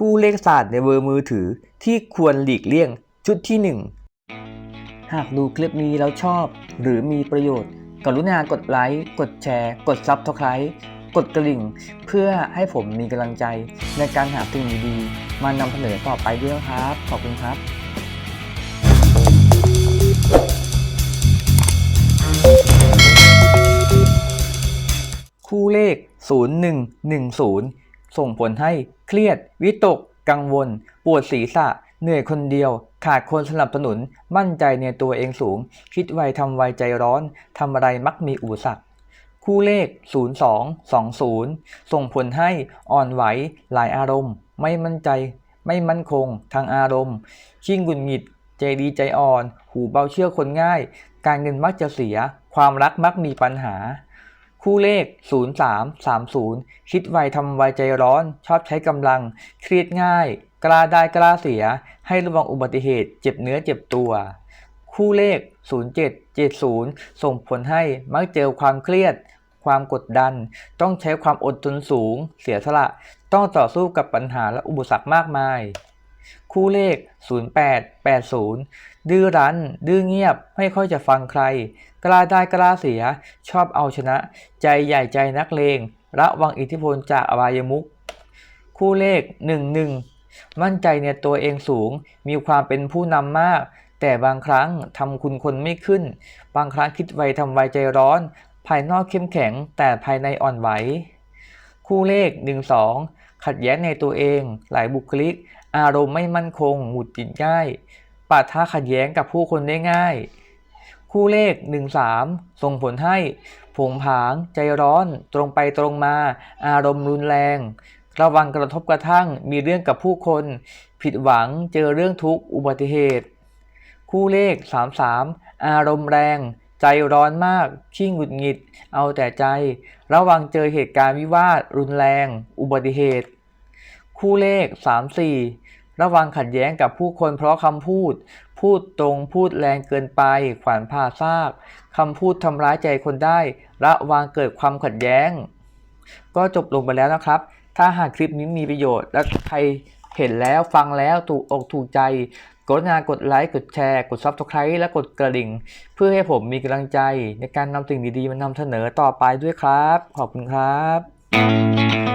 คู่เลขศาสตร์ในเบอร์มือถือที่ควรหลีกเลี่ยงชุดที่ 1 หากดูคลิปนี้แล้วชอบ หรือมีประโยชน์ กรุณากดไลค์กดแชร์ กดซับสไคร b ์กดกระลิ่ง เพื่อให้ผมมีกำลังใจในการหาสิ่งดีๆมานำเสนอต่อไปด้วยนะครับ ขอบคุณครับคู่เลข 0110 ส่งผลให้เครียด วิตก กังวล ปวดศีรษะ เหนื่อยคนเดียว ขาดคนสนับสนุน มั่นใจในตัวเองสูง คิดไวทำไวใจร้อนทำอะไรมักมีอุปสรรคคู่เลข 0220 ส่งผลให้อ่อนไหว หลายอารมณ์ ไม่มั่นใจ ไม่มั่นคง ทางอารมณ์ชิ่งหงุดหงิด ใจดีใจอ่อน หูเบาเชื่อคนง่าย การเงินมักจะเสีย ความรักมักมีปัญหา คู่เลข 0330 คิดไวทำไวใจร้อน ชอบใช้กำลัง เครียดง่าย กล้าได้กล้าเสีย ให้ระวังอุบัติเหตุเจ็บเนื้อเจ็บตัว คู่เลข 0770 ส่งผลให้มักเจอความเครียด ความกดดัน ต้องใช้ความอดทนสูง เสียสละ ต้องต่อสู้กับปัญหาและอุปสรรคมากมาย คู่เลข 0880 ดื้อรั้น ดื้อเงียบ ไม่ค่อยจะฟังใคร กล้าได้กล้าเสีย ชอบเอาชนะ ใจใหญ่ใจนักเลง ระวังอิทธิพลจากอบายมุข คู่เลข 11 มั่นใจในตัวเองสูง มีความเป็นผู้นำมาก แต่บางครั้งทำคุณคนไม่ขึ้น บางครั้งคิดไวทำไวใจร้อน ภายนอกเข้มแข็ง แต่ภายในอ่อนไหว คู่เลข 12 ขัดแย้งในตัวเอง หลายบุคลิก อารมณ์ไม่มั่นคง หงุดหงิดง่ายปะทะขัดแย้งกับผู้คนได้ง่าย คู่เลข 13 ส่งผลให้ผงผาง ใจร้อน ตรงไปตรงมา อารมณ์รุนแรง ระวังกระทบกระทั่งมีเรื่องกับผู้คน ผิดหวังเจอเรื่องทุกข์อุบัติเหตุ คู่เลข 33 อารมณ์แรง ใจร้อนมาก ขี้หงุดหงิด เอาแต่ใจ ระวังเจอเหตุการณ์วิวาทรุนแรง อุบัติเหตุ คู่เลข 34 ระวังขัดแย้งกับผู้คนเพราะคำพูด พูดตรงพูดแรงเกินไป ขวานผ่าซากคำพูดทำร้ายใจคนได้ ระวังเกิดความขัดแย้ง ก็จบลงไปแล้วนะครับ ถ้าหากคลิปนี้มีประโยชน์และใครเห็นแล้วฟังแล้วถูกอกถูกใจกรุณากดไลค์ กดแชร์ กด Subscribe และกดกระดิ่ง เพื่อให้ผมมีกำลังใจในการนำสิ่งดีๆมานำเสนอต่อไปด้วยครับ ขอบคุณครับ